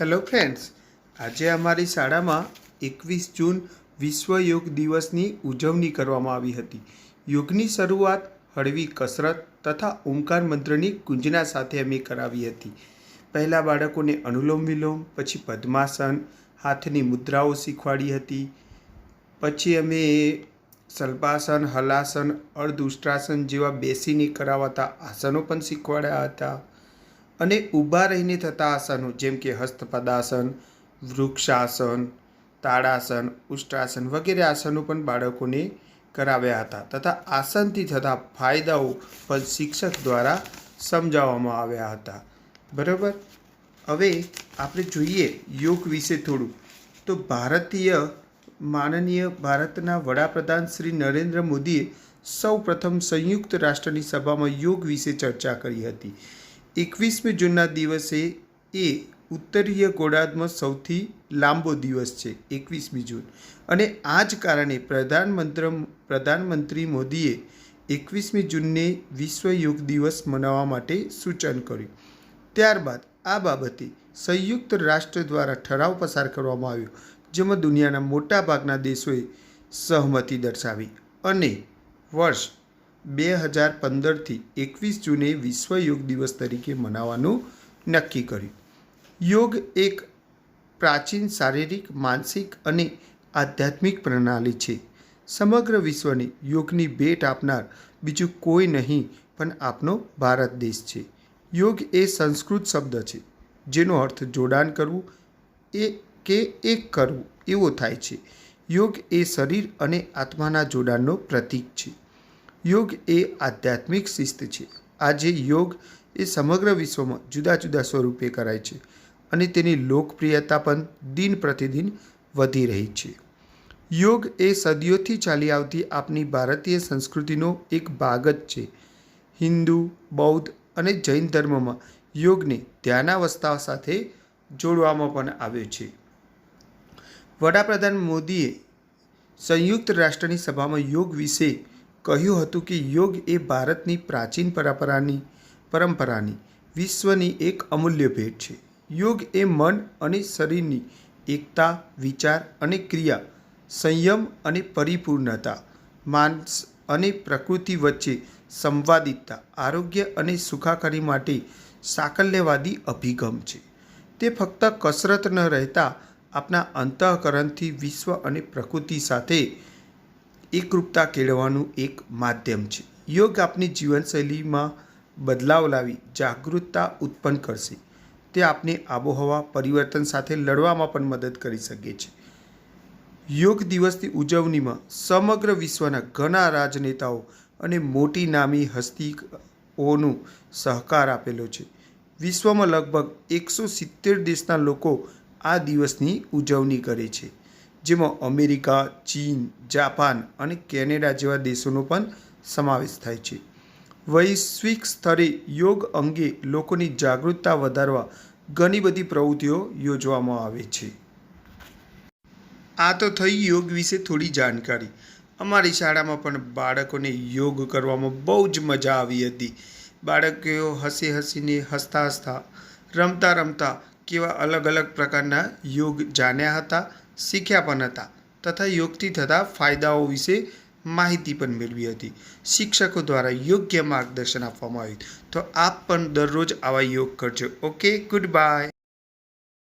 Hello friends આજે અમારી શાળામાં એકવીસ જૂન વિશ્વ યોગ દિવસની ઉજવણી કરવામાં આવી હતી. યોગની શરૂઆત હળવી કસરત તથા ઓમકાર મંત્રની ગુંજના સાથે અમે કરાવી હતી. પહેલાં બાળકોને અનુલોમ વિલોમ, પછી પદ્માસન, હાથની મુદ્રાઓ શીખવાડી હતી. પછી અમે સલ્પાસન હલાસન અર્ધ જેવા બેસીને કરાવાતા આસનો પણ શીખવાડ્યા હતા. અને ઊભા રહીને થતા આસનો, જેમ કે હસ્તપદાસન, વૃક્ષાસન તાડાસન ઉષ્ટાસન વગેરે આસનો પણ બાળકોને કરાવ્યા હતા તથા આસનથી થતા ફાયદાઓ પણ શિક્ષક દ્વારા સમજાવવામાં આવ્યા હતા. બરાબર? હવે આપણે જોઈએ યોગ વિશે થોડું. તો ભારતીય માનનીય ભારતના વડાપ્રધાન શ્રી નરેન્દ્ર મોદીએ સૌ પ્રથમ સંયુક્ત રાષ્ટ્રની સભામાં યોગ વિશે ચર્ચા કરી હતી. એકવીસમી જૂનના દિવસે એ ઉત્તરીય ગોળાર્ધમાં સૌથી લાંબો દિવસ છે, એકવીસમી જૂન. અને આ જ કારણે પ્રધાનમંત્ર, પ્રધાનમંત્રી મોદીએ એકવીસમી જૂનને વિશ્વ યોગ દિવસ મનાવવા માટે સૂચન કર્યું. ત્યારબાદ આ બાબતે સંયુક્ત રાષ્ટ્ર દ્વારા ઠરાવ પસાર કરવામાં આવ્યો, જેમાં દુનિયાના મોટાભાગના દેશોએ સહમતિ દર્શાવી. અને વર્ષ બે હજાર પંદરથી એકવીસ જૂને વિશ્વ યોગ દિવસ તરીકે મનાવવાનું નક્કી કર્યું. યોગ એક પ્રાચીન શારીરિક, માનસિક અને આધ્યાત્મિક પ્રણાલી છે. સમગ્ર વિશ્વને યોગની ભેટ આપનાર બીજું કોઈ નહીં, પણ આપનો ભારત દેશ છે. યોગ એ સંસ્કૃત શબ્દ છે, જેનો અર્થ જોડાણ કરવું, એ કે એક કરવું એવો થાય છે. યોગ એ શરીર અને આત્માના જોડાણનો પ્રતીક છે. યોગ એ આધ્યાત્મિક શિસ્ત છે. આજે યોગ એ સમગ્ર વિશ્વમાં જુદા જુદા સ્વરૂપે કરાય છે અને તેની લોકપ્રિયતા પણ દિન પ્રતિદિન વધી રહી છે. યોગ એ સદીઓથી ચાલી આવતી આપણી ભારતીય સંસ્કૃતિનો એક ભાગ જ છે. હિન્દુ, બૌદ્ધ અને જૈન ધર્મમાં યોગને ધ્યાનાવસ્થા સાથે જોડવામાં પણ આવ્યો છે. વડાપ્રધાન મોદીએ સંયુક્ત રાષ્ટ્રની સભામાં યોગ વિશે કહ્યું હતું કે યોગ એ ભારતની પ્રાચીન પરંપરાની પરંપરાની વિશ્વની એક અમૂલ્ય ભેટ છે. યોગ એ મન અને શરીરની એકતા, વિચાર અને ક્રિયા, સંયમ અને પરિપૂર્ણતા, માનસ અને પ્રકૃતિ વચ્ચે સંવાદિતતા આરોગ્ય અને સુખાકારી માટે સાકલ્યવાદી અભિગમ છે. તે ફક્ત કસરત ન રહેતા આપણા અંતઃકરણથી વિશ્વ અને પ્રકૃતિ સાથે એકરૂપતા કેળવવાનું એક માધ્યમ છે. યોગ આપની જીવનશૈલીમાં બદલાવ લાવી, જાગૃતતા ઉત્પન્ન કરશે. તે આપને આબોહવા પરિવર્તન સાથે લડવામાં પણ મદદ કરી શકે છે. યોગ દિવસની ઉજવણીમાં સમગ્ર વિશ્વના ઘણા રાજનેતાઓ અને મોટી નામી હસ્તીઓનું સહકાર આપેલો છે. વિશ્વમાં લગભગ એકસો સિત્તેર દેશના લોકો આ દિવસની ઉજવણી કરે છે. જેમાં અમેરિકા, ચીન, જાપાન અને કેનેડા જેવા દેશોનો પણ સમાવેશ થાય છે. વૈશ્વિક સ્તરે યોગ અંગે લોકોની જાગૃતતા વધારવા ઘણી બધી પ્રવૃત્તિઓ યોજવામાં આવે છે. આ તો થઈ યોગ વિશે થોડી જાણકારી. અમારી શાળામાં પણ બાળકોને યોગ કરવામાં બહુ જ મજા આવી હતી. બાળકો હસી હસીને હસતા હસતા, રમતા રમતા કેવા અલગ અલગ પ્રકારના યોગ જાણ્યા હતા શીખ્યા પણ હતા તથા યોગથી થતા ફાયદાઓ વિશે માહિતી પણ મેળવી હતી. શિક્ષકો દ્વારા યોગ્ય માર્ગદર્શન આપવામાં આવ્યું. તો આપ પણ દરરોજ આવા યોગ કરજો. Okay good bye